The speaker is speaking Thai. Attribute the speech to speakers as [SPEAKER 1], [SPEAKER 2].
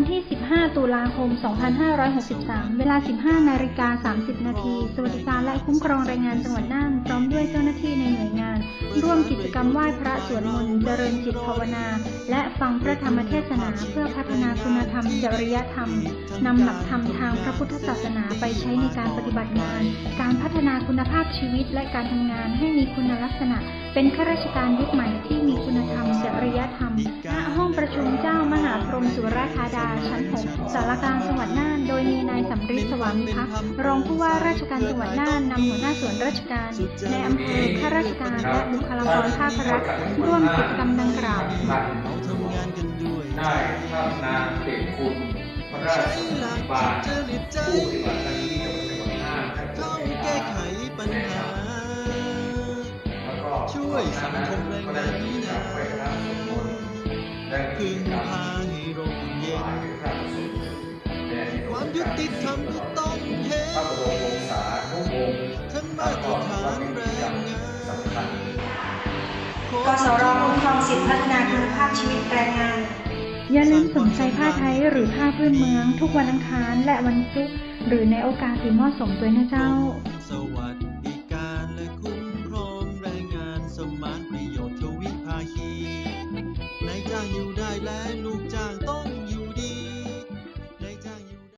[SPEAKER 1] ันที่ 15 ตุลาคม 2563 เวลา 15 นาฬิกา 30 นาที สวัสดิการและคุ้มครองแรงงานจังหวัดน่าน พร้อมด้วยเจ้าหน้าที่ในหน่วยงาน ร่วมกิจกรรมไหว้พระสวดมนต์เจริญจิตภาวนา และฟังพระธรรมเทศนาเพื่อพัฒนาคุณธรรม จริยธรรม นำหลักธรรมทางพระพุทธศาสนาไปใช้ในการปฏิบัติงาน การพัฒนาคุณภาพชีวิตและการทำงานให้มีคุณลักษณะ เป็นข้าราชการยุคใหม่ที่มีคุณธรรม จริยธรรม มสุราธาดาชั้น6สารกลางจังหวัดน่าน โดยมีนายสำริดสวามิภักดิ์รองผู้ว่าราชการจังหวัดน่านนำหัวหน้าส่วนราชการในอำเภอข้าราชการและบุคลากรภาครัฐร่วมกิจกรรมดังกล่าวท่
[SPEAKER 2] านเราทำงานกันด้วยได้ทำนานเด็กค
[SPEAKER 3] ุณพระราชใช้หลักบาลจ
[SPEAKER 2] ริตใจผู้ปฏิบัติหน้าที่จังหวัดน่านให้เข้าแก้ไขปัญหา
[SPEAKER 3] ช่วยสังคมแรงงานนี้นะพึ่งพ
[SPEAKER 2] า
[SPEAKER 3] ความยุติธรรมก็ต้องเห็น
[SPEAKER 2] ทั้งมาตรฐานแรงงานกสรคุ้มครองสิทธิพัฒนาคุณภาพชีวิตแรง
[SPEAKER 1] งาน อย่าลืมสนใจผ้าไทยหรือผ้าเพื่อนเมือง ทุกวันอังคารและวันศุกร์หรือในโอกาสที่มอดสมด้วยนะเจ้า
[SPEAKER 2] สวัสดีการและคุ้มครองแรงงานสมานประโยชน์ทวิภาคีในจ้างอยู่ได้แล้ว